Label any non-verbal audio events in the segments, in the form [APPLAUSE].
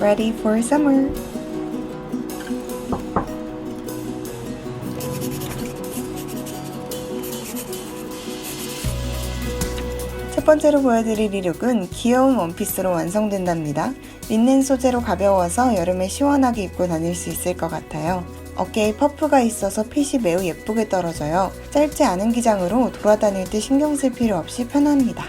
ready for summer. 첫 번째로 보여드릴 이 룩은 귀여운 원피스로 완성된답니다. 린넨 소재로 가벼워서 여름에 시원하게 입고 다닐 수 있을 것 같아요. 어깨에 퍼프가 있어서 핏이 매우 예쁘게 떨어져요. 짧지 않은 기장으로 돌아다닐 때 신경 쓸 필요 없이 편합니다.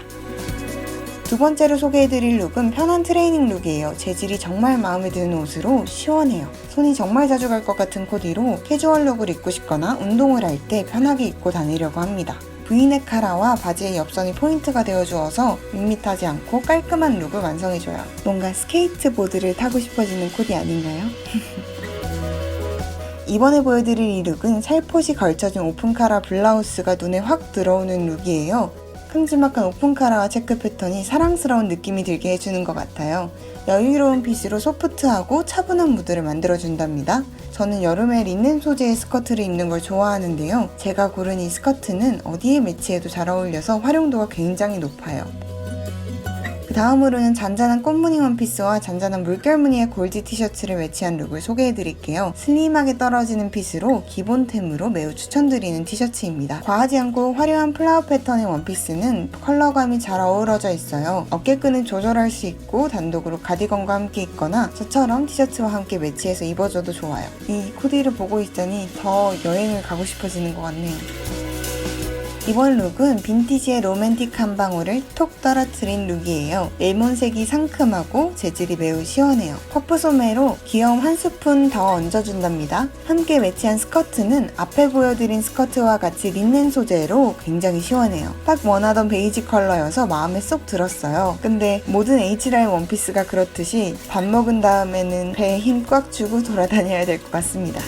두 번째로 소개해드릴 룩은 편한 트레이닝 룩이에요. 재질이 정말 마음에 드는 옷으로 시원해요. 손이 정말 자주 갈 것 같은 코디로 캐주얼 룩을 입고 싶거나 운동을 할 때 편하게 입고 다니려고 합니다. V넥 카라와 바지의 옆선이 포인트가 되어주어서 밋밋하지 않고 깔끔한 룩을 완성해줘요. 뭔가 스케이트보드를 타고 싶어지는 코디 아닌가요? [LAUGHS] 이번에 보여드릴 이 룩은 살포시 걸쳐진 오픈카라 블라우스가 눈에 확 들어오는 룩이에요. 큼지막한 오픈 카라와 체크 패턴이 사랑스러운 느낌이 들게 해주는 것 같아요. 여유로운 핏으로 소프트하고 차분한 무드를 만들어준답니다. 저는 여름에 린넨 소재의 스커트를 입는 걸 좋아하는데요. 제가 고른 이 스커트는 어디에 매치해도 잘 어울려서 활용도가 굉장히 높아요. 그 다음으로는 잔잔한 꽃무늬 원피스와 잔잔한 물결 무늬의 골드 티셔츠를 매치한 룩을 소개해드릴게요. 슬림하게 떨어지는 핏으로 기본템으로 매우 추천드리는 티셔츠입니다. 과하지 않고 화려한 플라워 패턴의 원피스는 컬러감이 잘 어우러져 있어요. 어깨끈을 조절할 수 있고 단독으로 가디건과 함께 입거나 저처럼 티셔츠와 함께 매치해서 입어줘도 좋아요. 이 코디를 보고 있자니 더 여행을 가고 싶어지는 것 같네요. 이번 룩은 빈티지의 로맨틱한 방울을 톡 떨어뜨린 룩이에요. 레몬색이 상큼하고 재질이 매우 시원해요. 퍼프 소매로 귀여움 한 스푼 더 얹어준답니다. 함께 매치한 스커트는 앞에 보여드린 스커트와 같이 린넨 소재로 굉장히 시원해요. 딱 원하던 베이지 컬러여서 마음에 쏙 들었어요. 근데 모든 H라인 원피스가 그렇듯이 밥 먹은 다음에는 배에 힘 꽉 주고 돌아다녀야 될 것 같습니다.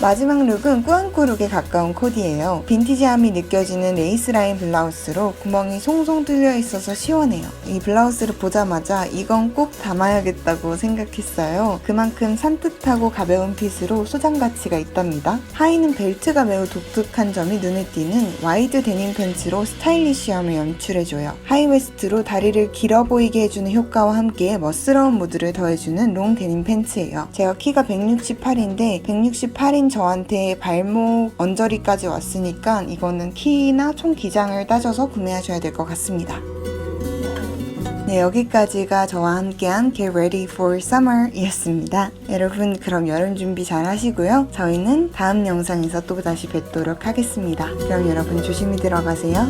마지막 룩은 꾸안꾸 룩에 가까운 코디예요. 빈티지함이 느껴지는 레이스 라인 블라우스로 구멍이 송송 뚫려 있어서 시원해요. 이 블라우스를 보자마자 이건 꼭 담아야겠다고 생각했어요. 그만큼 산뜻하고 가벼운 핏으로 소장 가치가 있답니다. 하의는 벨트가 매우 독특한 점이 눈에 띄는 와이드 데님 팬츠로 스타일리시함을 연출해줘요. 하이웨스트로 다리를 길어 보이게 해주는 효과와 함께 멋스러운 무드를 더해주는 롱 데님 팬츠예요. 제가 키가 168인데 168인 저한테 발목 언저리까지 왔으니까 이거는 키나 총 기장을 따져서 구매하셔야 될 것 같습니다. 네, 여기까지가 저와 함께한 Get Ready for Summer 이었습니다. 여러분, 그럼 여름 준비 잘 하시고요. 저희는 다음 영상에서 또 다시 뵙도록 하겠습니다. 그럼 여러분 조심히 들어가세요.